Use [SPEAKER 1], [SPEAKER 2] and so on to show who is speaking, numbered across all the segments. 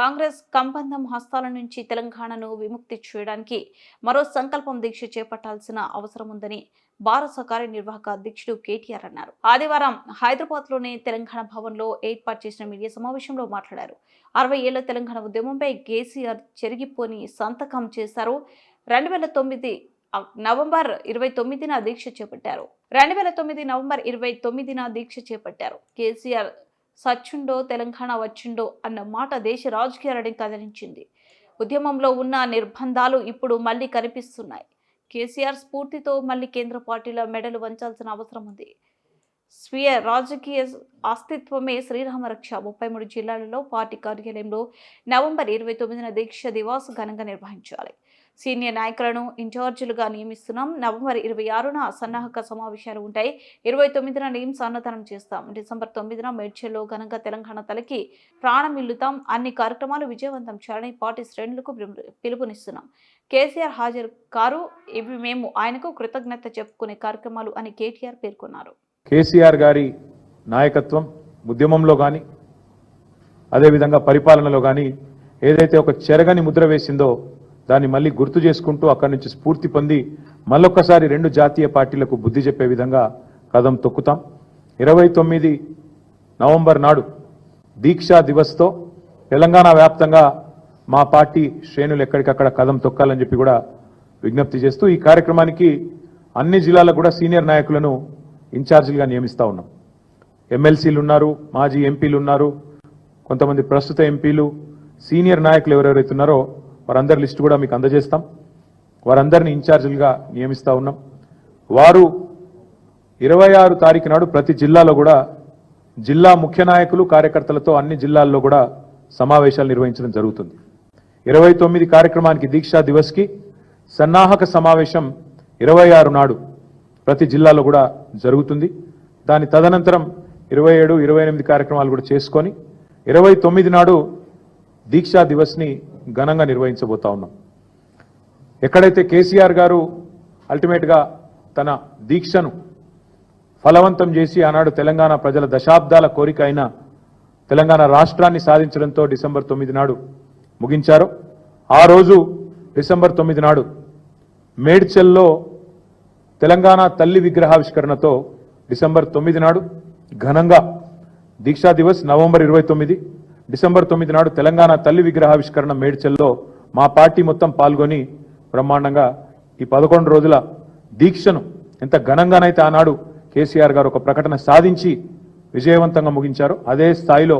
[SPEAKER 1] కాంగ్రెస్ కంబంధం హస్తాల నుంచి తెలంగాణను విముక్తి చేయడానికి మరో సంకల్పం దీక్ష చేపట్టాల్సిన అవసరం ఉందని భారత కార్యనిర్వాహక అధ్యక్షుడు కేటీఆర్ అన్నారు. ఆదివారం హైదరాబాద్లోని తెలంగాణ భవన్లో ఏర్పాటు చేసిన మీడియా సమావేశంలో మాట్లాడారు. అరవై ఏళ్ళ తెలంగాణ ఉద్యమంపై కేసీఆర్ చెరిగిపోని సంతకం చేశారు. రెండు వేల తొమ్మిది నవంబర్ ఇరవై తొమ్మిదిన దీక్ష చేపట్టారు. రెండు వేల తొమ్మిది నవంబర్ ఇరవై తొమ్మిదిన దీక్ష చేపట్టారు. కేసీఆర్ సచ్చుండో తెలంగాణ వచ్చిండో అన్న మాట దేశ రాజకీయాలని కదిలించింది. ఉద్యమంలో ఉన్న నిర్బంధాలు ఇప్పుడు మళ్ళీ కనిపిస్తున్నాయి. కేసీఆర్ స్ఫూర్తితో మళ్ళీ కేంద్ర పార్టీల మెడలు వంచాల్సిన అవసరం ఉంది. స్వీయ రాజకీయ అస్తిత్వమే శ్రీరామరక్ష ముప్పై మూడు జిల్లాలలో పార్టీ కార్యాలయంలో నవంబర్ ఇరవై తొమ్మిదిన దీక్ష దివాస్ ఘనంగా నిర్వహించాలి. సీనియర్ నాయకులను ఇన్ఛార్జీలుగా నియమిస్తున్నాం. నవంబర్ ఇరవై ఆరున సన్నాహక సమావేశాలు ఉంటాయి. ఇరవై తొమ్మిదిన నిమ్స్ అన్నదానం చేస్తాం. డిసెంబర్ తొమ్మిదిన మేడ్చల్లో ఘనంగా తెలంగాణ తలకి ప్రాణం ఇల్లుతాం. అన్ని కార్యక్రమాలు విజయవంతం చేయాలని పార్టీ శ్రేణులకు పిలుపు- పిలుపునిస్తున్నాం. కేసీఆర్ హాజరు కారు ఇవి మేము ఆయనకు కృతజ్ఞత చెప్పుకునే కార్యక్రమాలు అని కేటీఆర్ పేర్కొన్నారు.
[SPEAKER 2] కేసీఆర్ గారి నాయకత్వం ఉద్యమంలో కానీ అదేవిధంగా పరిపాలనలో కానీ ఏదైతే ఒక చెరగని ముద్ర వేసిందో దాన్ని మళ్ళీ గుర్తు చేసుకుంటూ అక్కడి నుంచి స్ఫూర్తి పొంది మళ్ళొక్కసారి రెండు జాతీయ పార్టీలకు బుద్ధి చెప్పే విధంగా కదం తొక్కుతాం. ఇరవై తొమ్మిది నవంబర్ నాడు దీక్షా దివస్తో తెలంగాణ వ్యాప్తంగా మా పార్టీ శ్రేణులు ఎక్కడికక్కడ కదం తొక్కాలని చెప్పి కూడా విజ్ఞప్తి చేస్తూ ఈ కార్యక్రమానికి అన్ని జిల్లాలకు కూడా సీనియర్ నాయకులను ఇన్ఛార్జీలుగా నియమిస్తూ ఉన్నాం. ఎమ్మెల్సీలు ఉన్నారు మాజీ ఎంపీలు ఉన్నారు కొంతమంది ప్రస్తుత ఎంపీలు సీనియర్ నాయకులు ఎవరెవరైతే ఉన్నారో వారందరి లిస్టు కూడా మీకు అందజేస్తాం. వారందరిని ఇన్ఛార్జీలుగా నియమిస్తా ఉన్నాం. వారు ఇరవై ఆరు తారీఖు నాడు ప్రతి జిల్లాలో కూడా జిల్లా ముఖ్య నాయకులు కార్యకర్తలతో అన్ని జిల్లాల్లో కూడా సమావేశాలు నిర్వహించడం జరుగుతుంది. ఇరవై తొమ్మిది కార్యక్రమానికి దీక్షా దివస్కి సన్నాహక సమావేశం ఇరవై ఆరు నాడు ప్రతి జిల్లాలో కూడా జరుగుతుంది. దాని తదనంతరం ఇరవై ఏడు ఇరవై ఎనిమిది కార్యక్రమాలు కూడా చేసుకొని ఇరవై తొమ్మిది నాడు దీక్షా దివస్ని ఘనంగా నిర్వహించబోతా ఉన్నాం. ఎక్కడైతే కేసీఆర్ గారు అల్టిమేట్గా తన దీక్షను ఫలవంతం చేసి ఆనాడు తెలంగాణ ప్రజల దశాబ్దాల కోరిక అయిన తెలంగాణ రాష్ట్రాన్ని సాధించడంతో డిసెంబర్ తొమ్మిది నాడు ముగించారు. ఆ రోజు డిసెంబర్ తొమ్మిది నాడు మేడ్చల్లో తెలంగాణ తల్లి విగ్రహావిష్కరణతో డిసెంబర్ తొమ్మిది నాడు ఘనంగా దీక్షా దివస్ నవంబర్ ఇరవై తొమ్మిది డిసెంబర్ తొమ్మిది నాడు తెలంగాణ తల్లి విగ్రహావిష్కరణ మేడ్చల్లో మా పార్టీ మొత్తం పాల్గొని బ్రహ్మాండంగా ఈ పదకొండు రోజుల దీక్షను ఎంత ఘనంగానైతే ఆనాడు కేసీఆర్ గారు ఒక ప్రకటన సాధించి విజయవంతంగా ముగించారో అదే స్థాయిలో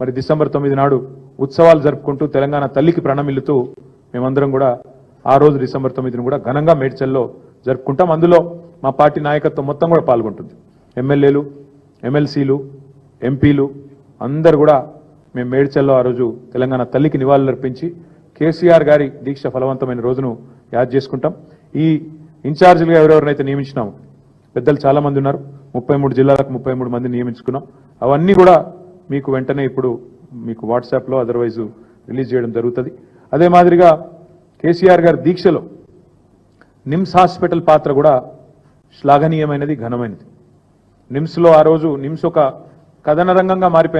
[SPEAKER 2] మరి డిసెంబర్ తొమ్మిది నాడు ఉత్సవాలు జరుపుకుంటూ తెలంగాణ తల్లికి ప్రణమిల్లుతూ మేమందరం కూడా ఆ రోజు డిసెంబర్ తొమ్మిదిని కూడా ఘనంగా మేడ్చల్లో జరుపుకుంటాం. అందులో మా పార్టీ నాయకత్వం మొత్తం కూడా పాల్గొంటుంది. ఎమ్మెల్యేలు ఎమ్మెల్సీలు ఎంపీలు అందరు కూడా మేము మేడ్చల్లో ఆ రోజు తెలంగాణ తల్లికి నివాళులర్పించి కేసీఆర్ గారి దీక్ష ఫలవంతమైన రోజును యాద్ చేసుకుంటాం. ఈ ఇన్ఛార్జీలుగా ఎవరెవరినైతే నియమించినాము పెద్దలు చాలామంది ఉన్నారు. ముప్పై మూడు జిల్లాలకు ముప్పై మూడు మంది నియమించుకున్నాం. అవన్నీ కూడా మీకు వెంటనే ఇప్పుడు మీకు వాట్సాప్లో అదర్వైజ్ రిలీజ్ చేయడం జరుగుతుంది. అదే మాదిరిగా కేసీఆర్ గారి దీక్షలో నిమ్స్ హాస్పిటల్ పాత్ర కూడా శ్లాఘనీయమైనది ఘనమైనది. నిమ్స్లో ఆ రోజు నిమ్స్ ఒక కథన రంగంగా మారిపోయింది